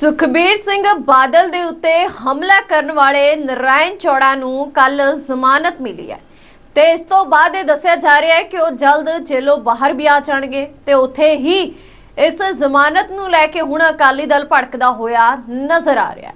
ਸੁਖਬੀਰ ਸਿੰਘ ਬਾਦਲ ਦੇ ਉੱਤੇ ਹਮਲਾ ਕਰਨ ਵਾਲੇ ਨਰਾਇਣ ਚੌੜਾ ਨੂੰ ਕੱਲ ਜ਼ਮਾਨਤ ਮਿਲੀ ਹੈ। ਤੇ ਇਸ ਤੋਂ ਬਾਅਦ ਇਹ ਦੱਸਿਆ ਜਾ ਰਿਹਾ ਹੈ ਕਿ ਉਹ ਜਲਦ ਜੇਲੋਂ ਬਾਹਰ ਵੀ ਆ ਜਾਣਗੇ ਤੇ ਉੱਥੇ ਹੀ ਇਸ ਜ਼ਮਾਨਤ ਨੂੰ ਲੈ ਕੇ ਹੁਣ ਅਕਾਲੀ ਦਲ ਭੜਕਦਾ ਹੋਇਆ ਨਜ਼ਰ ਆ ਰਿਹਾ ਹੈ।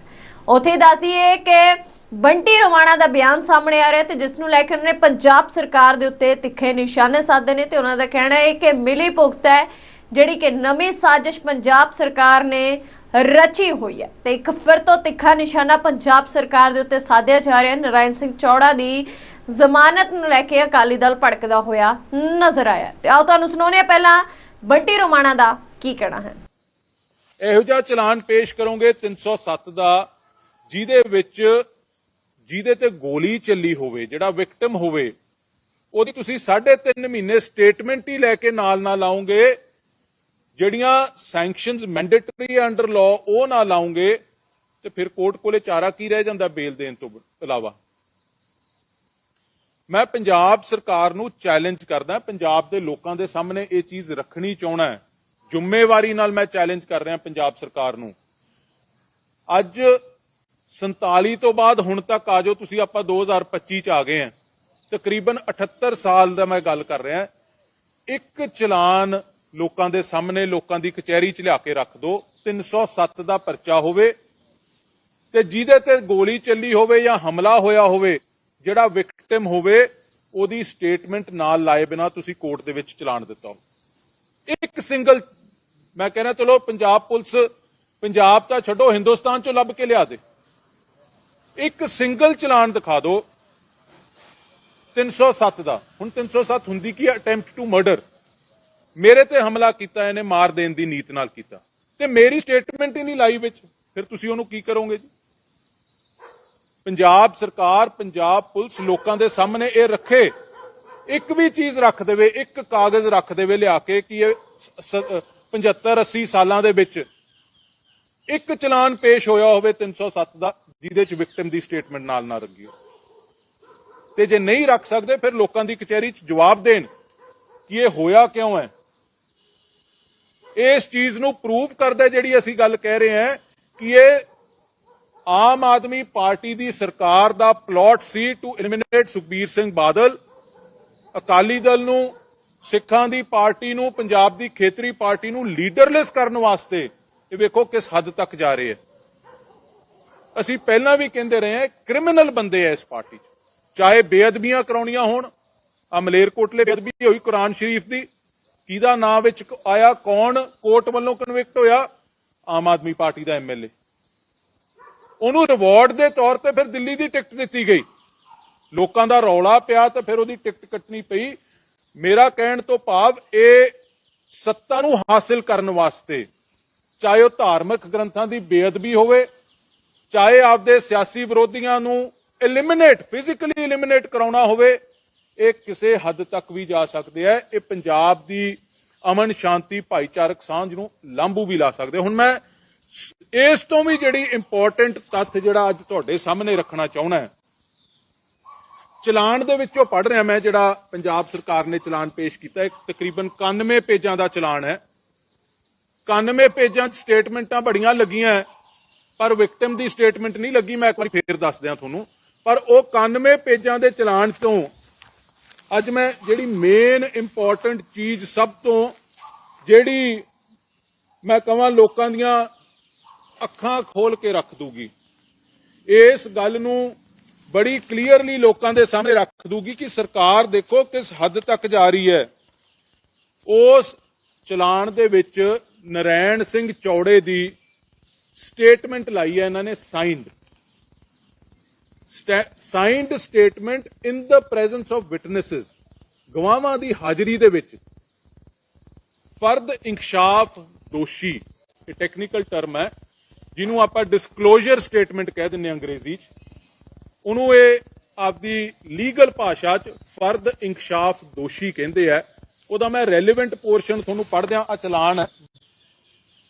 ਉੱਥੇ ਦੱਸੀਏ ਕਿ ਬੰਟੀ ਰਵਾਣਾ ਦਾ ਬਿਆਨ ਸਾਹਮਣੇ ਆ ਰਿਹਾ ਤੇ ਜਿਸ ਨੂੰ ਲੈ ਕੇ ਉਹਨਾਂ ਨੇ ਪੰਜਾਬ ਸਰਕਾਰ ਦੇ ਉੱਤੇ ਤਿੱਖੇ ਨਿਸ਼ਾਨੇ ਸਾਧੇ ਨੇ ਤੇ ਉਹਨਾਂ ਦਾ ਕਹਿਣਾ ਹੈ ਕਿ ਮਿਲੀ ਭੁਗਤ ਹੈ ਜਿਹੜੀ ਕਿ ਨਵੀਂ ਸਾਜ਼ਿਸ਼ ਪੰਜਾਬ ਸਰਕਾਰ ਨੇ ਰਚੀ ਹੋਈ ਹੈ। ਤੇ ਇੱਕ ਫਿਰ ਤੋਂ ਤਿੱਖਾ ਨਿਸ਼ਾਨਾ ਪੰਜਾਬ ਸਰਕਾਰ ਦੇ ਉੱਤੇ ਸਾਧਿਆ ਜਾ ਰਿਹਾ ਨਰਾਇਣ ਸਿੰਘ ਚੌੜਾ ਦੀ ਜ਼ਮਾਨਤ ਨੂੰ ਲੈ ਕੇ ਅਕਾਲੀ ਦਲ ਭੜਕਦਾ ਹੋਇਆ ਨਜ਼ਰ ਆਇਆ ਤੇ ਆਓ ਤੁਹਾਨੂੰ ਸੁਣਾਉਂਦੇ ਪਹਿਲਾਂ ਬੰਟੀ ਰੋਮਾਣਾ ਦਾ ਕੀ ਕਹਿਣਾ ਹੈ। ਇਹੋ ਜਿਹਾ ਚਲਾਨ ਪੇਸ਼ ਕਰੋਗੇ 307 ਦਾ, ਜਿਹਦੇ ਵਿੱਚ, ਜਿਹਦੇ ਤੇ ਗੋਲੀ ਚੱਲੀ ਹੋਵੇ, ਜਿਹੜਾ ਵਿਕਟਮ ਹੋਵੇ, ਉਹਦੀ ਤੁਸੀਂ 3.5 ਮਹੀਨੇ ਸਟੇਟਮੈਂਟ ਹੀ ਲੈ ਕੇ ਨਾਲ ਨਾਲ ਲਾਉਂਗੇ ਜਿਹੜੀਆਂ ਸੈਂਕਸ਼ਨਸ ਮੈਂਡੇਟਰੀ ਅੰਡਰ ਲਾਅ ਉਹ ਨਾ ਲਾਉਂਗੇ ਤੇ ਫਿਰ ਕੋਰਟ ਕੋਲੇ ਚਾਰਾ ਕੀ ਰਹਿ ਜਾਂਦਾ ਬੇਲ ਦੇਣ ਤੋਂ ਇਲਾਵਾ? ਮੈਂ ਪੰਜਾਬ ਸਰਕਾਰ ਨੂੰ ਚੈਲੰਜ ਕਰਦਾ, ਪੰਜਾਬ ਦੇ ਲੋਕਾਂ ਦੇ ਸਾਹਮਣੇ ਇਹ ਚੀਜ਼ ਰੱਖਣੀ ਚਾਹਣਾ ਹੈ। ਜ਼ਿੰਮੇਵਾਰੀ ਨਾਲ ਮੈਂ ਚੈਲੰਜ ਕਰ ਰਿਹਾ ਪੰਜਾਬ ਸਰਕਾਰ ਨੂੰ। ਅੱਜ 47 ਤੋਂ ਬਾਅਦ ਹੁਣ ਤੱਕ ਆਜੋ ਤੁਸੀਂ ਆਪਾਂ 2025 ਚ ਆ ਗਏ ਆ ਤਕਰੀਬਨ 78 ਸਾਲ ਦਾ ਮੈਂ ਗੱਲ ਕਰ ਰਿਹਾ। ਇੱਕ ਚਲਾਨ ਲੋਕਾਂ ਦੇ ਸਾਹਮਣੇ ਲੋਕਾਂ ਦੀ ਕਚਹਿਰੀ ਚ ਲਿਆ ਕੇ ਰੱਖ ਦਿਓ 307 ਦਾ ਪਰਚਾ ਹੋਵੇ ਤੇ ਜਿਹਦੇ ਤੇ ਗੋਲੀ ਚੱਲੀ ਹੋਵੇ ਜਾਂ ਹਮਲਾ ਹੋਇਆ ਹੋਵੇ, ਜਿਹੜਾ ਵਿਕਟਿਮ ਹੋਵੇ, ਉਹਦੀ ਸਟੇਟਮੈਂਟ ਨਾਲ ਲਾਏ ਬਿਨਾ ਤੁਸੀਂ ਕੋਰਟ ਦੇ ਵਿੱਚ ਚਲਾਨ ਦਿੱਤਾ ਹੋ ਇੱਕ ਸਿੰਗਲ ਮੈਂ ਕਹਿੰਦਾ ਚਲੋ ਪੰਜਾਬ ਪੁਲਿਸ, ਪੰਜਾਬ ਤਾਂ ਛੱਡੋ, ਹਿੰਦੁਸਤਾਨ ਚੋਂ ਲੱਭ ਕੇ ਲਿਆ ਦੇ। ਇੱਕ ਸਿੰਗਲ ਚਲਾਨ ਦਿਖਾ ਦਿਓ 307 ਦਾ। ਹੁਣ 307 ਹੁੰਦੀ ਕੀ ਅਟੈਂਪਟ ਟੂ ਮਰਡਰ ਮੇਰੇ ਤੇ ਹਮਲਾ ਕੀਤਾ, ਇਹਨੇ ਮਾਰ ਦੇਣ ਦੀ ਨੀਤ ਨਾਲ ਕੀਤਾ। ਤੇ ਮੇਰੀ ਸਟੇਟਮੈਂਟ ਹੀ ਨਹੀਂ ਲਾਈ ਵਿੱਚ। ਫਿਰ ਤੁਸੀਂ ਉਹਨੂੰ ਕੀ ਕਰੋਗੇ ਜੀ? ਪੰਜਾਬ ਸਰਕਾਰ, ਪੰਜਾਬ ਪੁਲਿਸ ਲੋਕਾਂ ਦੇ ਸਾਹਮਣੇ ਇਹ ਰੱਖੇ। ਇੱਕ ਵੀ ਚੀਜ਼ ਰੱਖ ਦੇਵੇ, ਇੱਕ ਕਾਗਜ਼ ਰੱਖ ਦੇਵੇ ਲਿਆ ਕੇ ਕਿ ਇਹ 75 80 ਸਾਲਾਂ ਦੇ ਵਿੱਚ ਇੱਕ ਚਲਾਨ ਪੇਸ਼ ਹੋਇਆ ਹੋਵੇ 307 ਦਾ, ਜਿਹਦੇ ਚ ਵਿਕਟਮ ਦੀ ਸਟੇਟਮੈਂਟ ਨਾਲ ਨਾ ਲੱਗੀ ਹੋਵੇ। ਤੇ ਜੇ ਨਹੀਂ ਰੱਖ ਸਕਦੇ, ਫਿਰ ਲੋਕਾਂ ਦੀ ਕਚਹਿਰੀ 'ਚ ਜਵਾਬ ਦੇਣ ਕਿ ਇਹ ਹੋਇਆ ਕਿਉਂ ਹੈ? ਇਸ ਚੀਜ਼ ਨੂੰ ਪ੍ਰੂਵ ਕਰਦਾ ਜਿਹੜੀ ਅਸੀਂ ਗੱਲ ਕਹਿ ਰਹੇ ਹਾਂ ਕਿ ਇਹ ਆਮ ਆਦਮੀ ਪਾਰਟੀ ਦੀ ਸਰਕਾਰ ਦਾ ਪਲਾਟ ਸੀ ਟੂ ਐਲੀਮੀਨੇਟ ਸੁਖਬੀਰ ਸਿੰਘ ਬਾਦਲ। ਅਕਾਲੀ ਦਲ ਨੂੰ, ਸਿੱਖਾਂ ਦੀ ਪਾਰਟੀ ਨੂੰ, ਪੰਜਾਬ ਦੀ ਖੇਤਰੀ ਪਾਰਟੀ ਨੂੰ ਲੀਡਰਲੈਸ ਕਰਨ ਵਾਸਤੇ ਇਹ ਵੇਖੋ ਕਿਸ ਹੱਦ ਤੱਕ ਜਾ ਰਹੇ ਹੈ। ਅਸੀਂ ਪਹਿਲਾਂ ਵੀ ਕਹਿੰਦੇ ਰਹੇ ਹਾਂ ਕ੍ਰਿਮੀਨਲ ਬੰਦੇ ਐ ਇਸ ਪਾਰਟੀ 'ਚ। ਚਾਹੇ ਬੇਅਦਬੀਆਂ ਕਰਾਉਣੀਆਂ ਹੋਣ ਆ ਮਲੇਰਕੋਟਲੇ ਬੇਅਦਬੀ ਹੋਈ ਕੁਰਾਨ ਸ਼ਰੀਫ ਦੀ ਕਿਹਦਾ ਨਾਂ ਵਿੱਚ ਆਇਆ, ਕੌਣ ਕੋਰਟ ਵੱਲੋਂ ਕਨਵਿਕਟ ਹੋਇਆ? ਆਮ ਆਦਮੀ ਪਾਰਟੀ ਦਾ ਐਮਐਲਏ ਉਹਨੂੰ ਰਿਵਾਰਡ ਦੇ ਤੌਰ ਤੇ ਫਿਰ ਦਿੱਲੀ ਦੀ ਟਿਕਟ ਦਿੱਤੀ ਗਈ। ਲੋਕਾਂ ਦਾ ਰੌਲਾ ਪਿਆ ਤੇ ਫਿਰ ਉਹਦੀ ਟਿਕਟ ਕੱਟਣੀ ਪਈ। ਮੇਰਾ ਕਹਿਣ ਤੋਂ ਭਾਵ ਇਹ ਸੱਤਾ ਨੂੰ ਹਾਸਲ ਕਰਨ ਵਾਸਤੇ, ਚਾਹੇ ਉਹ ਧਾਰਮਿਕ ਗ੍ਰੰਥਾਂ ਦੀ ਬੇਅਦਬੀ ਹੋਵੇ, ਚਾਹੇ ਆਪਦੇ ਸਿਆਸੀ ਵਿਰੋਧੀਆਂ ਨੂੰ ਐਲੀਮੀਨੇਟ ਫਿਜ਼ੀਕਲੀ ਐਲੀਮੀਨੇਟ ਕਰਾਉਣਾ ਹੋਵੇ ਇਹ ਕਿਸੇ ਹੱਦ ਤੱਕ ਵੀ ਜਾ ਸਕਦੇ ਆ। ਇਹ ਪੰਜਾਬ ਦੀ ਅਮਨ ਸ਼ਾਂਤੀ ਭਾਈਚਾਰਕ ਸਾਂਝ ਨੂੰ ਲਾਂਬੂ ਵੀ ਲਾ ਸਕਦੇ ਹੁਣ ਮੈਂ ਇਸ ਤੋਂ ਵੀ ਜਿਹੜੀ ਇੰਪੋਰਟੈਂਟ ਤੱਥ ਜਿਹੜਾ ਅੱਜ ਤੁਹਾਡੇ ਸਾਹਮਣੇ ਰੱਖਣਾ ਚਾਹੁੰਦਾ ਹੈ। ਚਲਾਨ ਦੇ ਵਿੱਚੋਂ ਪੜ ਰਿਹਾ ਮੈਂ ਜਿਹੜਾ ਪੰਜਾਬ ਸਰਕਾਰ ਨੇ ਚਲਾਨ ਪੇਸ਼ ਕੀਤਾ ਇੱਕ ਤਕਰੀਬਨ 91 ਪੇਜਾਂ ਦਾ ਚਲਾਨ ਹੈ। 91 ਪੇਜਾਂ 'ਚ ਸਟੇਟਮੈਂਟਾਂ ਬੜੀਆਂ ਲੱਗੀਆਂ ਪਰ ਵਿਕਟਮ ਦੀ ਸਟੇਟਮੈਂਟ ਨਹੀਂ ਲੱਗੀ। ਮੈਂ ਇੱਕ ਵਾਰੀ ਫੇਰ ਦੱਸ ਦਿਆਂ ਤੁਹਾਨੂੰ। ਪਰ ਉਹ 91 ਪੇਜਾਂ ਦੇ ਚਲਾਨ ਤੋਂ ਅੱਜ ਮੈਂ ਜਿਹੜੀ ਮੇਨ ਇੰਪੋਰਟੈਂਟ ਚੀਜ਼ ਸਭ ਤੋਂ ਜਿਹੜੀ ਮੈਂ ਕਹਾਂ ਲੋਕਾਂ ਦੀਆਂ ਅੱਖਾਂ ਖੋਲ ਕੇ ਰੱਖ ਦੂਗੀ, ਇਸ ਗੱਲ ਨੂੰ ਬੜੀ ਕਲੀਅਰਲੀ ਲੋਕਾਂ ਦੇ ਸਾਹਮਣੇ ਰੱਖ ਦੂਗੀ ਕਿ ਸਰਕਾਰ ਦੇਖੋ ਕਿਸ ਹੱਦ ਤੱਕ ਜਾ ਰਹੀ ਹੈ। ਉਸ ਚਲਾਨ ਦੇ ਵਿੱਚ ਨਰੈਣ ਸਿੰਘ ਚੌੜੇ ਦੀ ਸਟੇਟਮੈਂਟ ਲਾਈ ਹੈ, ਇਹਨਾਂ ਨੇ signed signed statement in the presence of witnesses ਗਵਾਹਾਂ ਦੀ ਹਾਜ਼ਰੀ ਦੇ ਵਿੱਚ ਫਰਦ ਇਨਕਸ਼ਾਫ ਦੋਸ਼ੀ ਇਹ ਟੈਕਨੀਕਲ ਟਰਮ ਹੈ ਜਿਹਨੂੰ ਆਪਾਂ ਡਿਸਕਲੋਜ਼ਰ ਸਟੇਟਮੈਂਟ ਕਹਿ ਦਿੰਦੇ ਹਾਂ ਅੰਗਰੇਜ਼ੀ 'ਚ ਉਹਨੂੰ ਇਹ ਆਪਦੀ ਲੀਗਲ ਭਾਸ਼ਾ 'ਚ ਫਰਦ ਇਨਕਸ਼ਾਫ ਦੋਸ਼ੀ ਕਹਿੰਦੇ ਆ ਉਹਦਾ ਮੈਂ ਰੈਲੇਵੈਂਟ ਪੋਰਸ਼ਨ ਤੁਹਾਨੂੰ ਪੜ੍ਹਦਿਆਂ ਆ ਚਲਾਨ ਹੈ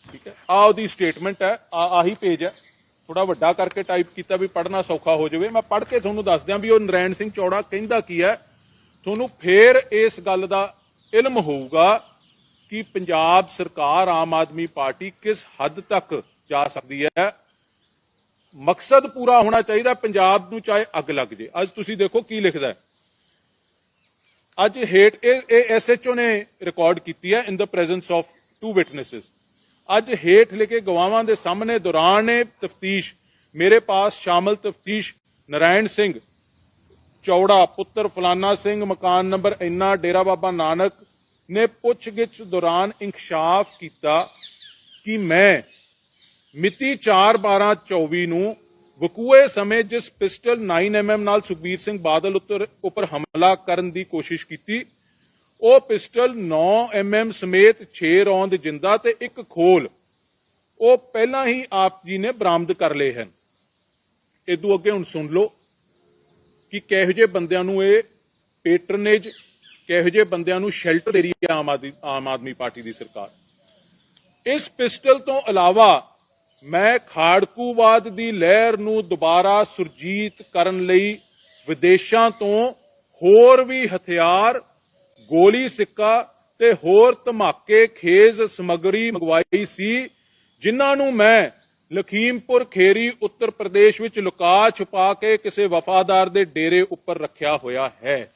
ਠੀਕ ਹੈ ਆ ਉਹਦੀ ਸਟੇਟਮੈਂਟ ਹੈ ਆ ਆਹੀ ਪੇਜ ਹੈ ਥੋੜਾ ਵੱਡਾ ਕਰਕੇ ਟਾਈਪ ਕੀਤਾ ਵੀ ਪੜ੍ਹਨਾ ਸੌਖਾ ਹੋ ਜਾਵੇ। ਮੈਂ ਪੜ੍ਹ ਕੇ ਤੁਹਾਨੂੰ ਦੱਸ ਦਿਆਂ ਵੀ ਉਹ ਨਰੈਣ ਸਿੰਘ ਚੌੜਾ ਕਹਿੰਦਾ ਕੀ ਹੈ, ਤੁਹਾਨੂੰ ਫੇਰ ਇਸ ਗੱਲ ਦਾ ਇਲਮ ਹੋਊਗਾ ਕਿ ਪੰਜਾਬ ਸਰਕਾਰ ਆਮ ਆਦਮੀ ਪਾਰਟੀ ਕਿਸ ਹੱਦ ਤੱਕ ਜਾ ਸਕਦੀ ਹੈ। ਮਕਸਦ ਪੂਰਾ ਹੋਣਾ ਚਾਹੀਦਾ ਪੰਜਾਬ ਨੂੰ ਚਾਹੇ ਅੱਗ ਲੱਗ ਜੇ। ਅੱਜ ਤੁਸੀਂ ਦੇਖੋ ਕੀ ਲਿਖਦਾ ਹੈ। ਅੱਜ ਹੇਟ ਇਹ ਇਹ ਐਸਐਚਓ ਨੇ ਰਿਕਾਰਡ ਕੀਤੀ ਹੈ in the presence of two witnesses ਅੱਜ ਹੇਠ ਲਿਖੇ ਗਵਾਹਾਂ ਦੇ ਸਾਹਮਣੇ ਦੌਰਾਨ ਤਫਤੀਸ਼, ਮੇਰੇ ਪਾਸ ਸ਼ਾਮਲ ਤਫਤੀਸ਼, ਨਰਾਇਣ ਸਿੰਘ ਚੌੜਾ, ਪੁੱਤਰ ਫਲਾਨਾ ਸਿੰਘ, ਮਕਾਨ ਨੰਬਰ ਇੰਨਾ, ਡੇਰਾ ਬਾਬਾ ਨਾਨਕ ਨੇ ਪੁੱਛਗਿੱਛ ਦੌਰਾਨ ਇਨਕਸ਼ਾਫ ਕੀਤਾ ਕਿ ਮੈਂ ਮਿਤੀ 4/12/24 ਨੂੰ ਵਕੂਏ ਸਮੇਂ ਜਿਸ ਪਿਸਟਲ 9mm ਨਾਲ ਸੁਖਬੀਰ ਸਿੰਘ ਬਾਦਲ ਉੱਤਰ ਉੱਪਰ ਹਮਲਾ ਕਰਨ ਦੀ ਕੋਸ਼ਿਸ਼ ਕੀਤੀ ਉਹ ਪਿਸਟਲ 9mm ਸਮੇਤ 6 ਰੌਂਦ ਜਿੰਦਾ ਤੇ ਇੱਕ ਖੋਲ। ਉਹ ਪਹਿਲਾਂ ਹੀ ਆਪ ਜੀ ਨੇ ਬਰਾਮਦ ਕਰ ਲਏ ਹਨ। ਇਦੋਂ ਅੱਗੇ ਹੁਣ ਸੁਣ ਲਓ ਕਿ ਕਿਹੋ ਜਿਹੇ ਬੰਦਿਆਂ ਨੂੰ ਇਹ ਪੈਟਰਨੇਜ ਕਿਹੋ ਜਿਹੇ ਬੰਦਿਆਂ ਨੂੰ ਸ਼ੈਲਟਰ ਦੇ ਰਹੀ ਹੈ ਆਮ ਆਦਮੀ ਆਮ ਆਦਮੀ ਪਾਰਟੀ ਦੀ ਸਰਕਾਰ। ਇਸ ਪਿਸਟਲ ਤੋਂ ਇਲਾਵਾ ਮੈਂ ਖਾੜਕੂਵਾਦ ਦੀ ਲਹਿਰ ਨੂੰ ਦੁਬਾਰਾ ਸੁਰਜੀਤ ਕਰਨ ਲਈ ਵਿਦੇਸ਼ਾਂ ਤੋਂ ਹੋਰ ਵੀ ਹਥਿਆਰ ਗੋਲੀ, ਸਿੱਕਾ ਤੇ ਹੋਰ ਧਮਾਕੇ, ਖੇਜ਼ ਸਮਗਰੀ ਮੰਗਵਾਈ ਸੀ, ਜਿਨ੍ਹਾਂ ਨੂੰ ਮੈਂ ਲਖੀਮਪੁਰ ਖੇਰੀ ਉੱਤਰ ਪ੍ਰਦੇਸ਼ ਵਿੱਚ ਲੁਕਾ ਛੁਪਾ ਕੇ ਕਿਸੇ ਵਫਾਦਾਰ ਦੇ ਡੇਰੇ ਉੱਪਰ ਰੱਖਿਆ ਹੋਇਆ ਹੈ।